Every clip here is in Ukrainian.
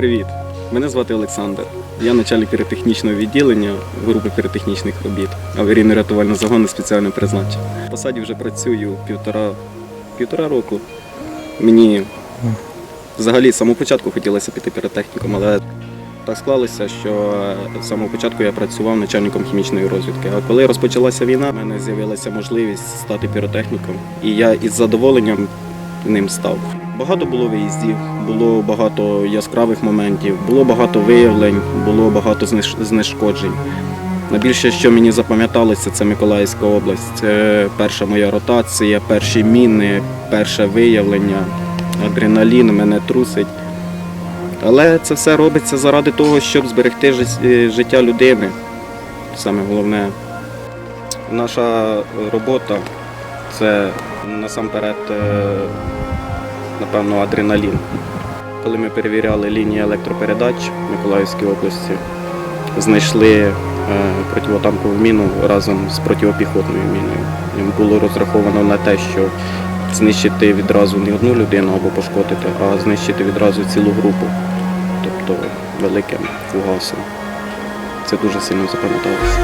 Привіт! Мене звати Олександр. Я начальник піротехнічного відділення групи піротехнічних робіт аварійно-рятувального загону спеціального призначення. В посаді вже працюю півтора, півтора року. Мені взагалі з самого початку хотілося піти піротехніком, але так склалося, що з самого початку я працював начальником хімічної розвідки. А коли розпочалася війна, в мене з'явилася можливість стати піротехніком, і я із задоволенням ним став. Багато було виїздів, було багато яскравих моментів, було багато виявлень, було багато знешкоджень. Найбільше, що мені запам'яталося, це Миколаївська область. Перша моя ротація, перші міни, перше виявлення, адреналін мене трусить. Але це все робиться заради того, щоб зберегти е, життя людини. Саме головне, наша робота це насамперед, е, напевно, адреналін. Коли ми перевіряли лінії електропередач в Миколаївській області, знайшли е, противотанкову міну разом з протипіхотною міною. І Було розраховано на те, що знищити відразу не одну людину або пошкодити, а знищити відразу цілу групу, тобто великим фугасом. Це дуже сильно запам'яталося.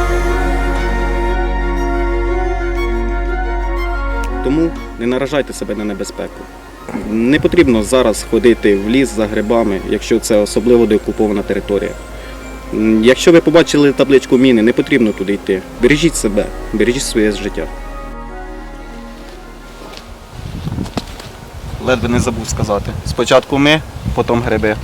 Тому не наражайте себе на небезпеку. Не потрібно зараз ходити в ліс за грибами, якщо це особливо деокупована територія. Якщо ви побачили табличку міни, не потрібно туди йти. Бережіть себе, бережіть своє життя. Ледве не забув сказати. Спочатку ми, потім гриби.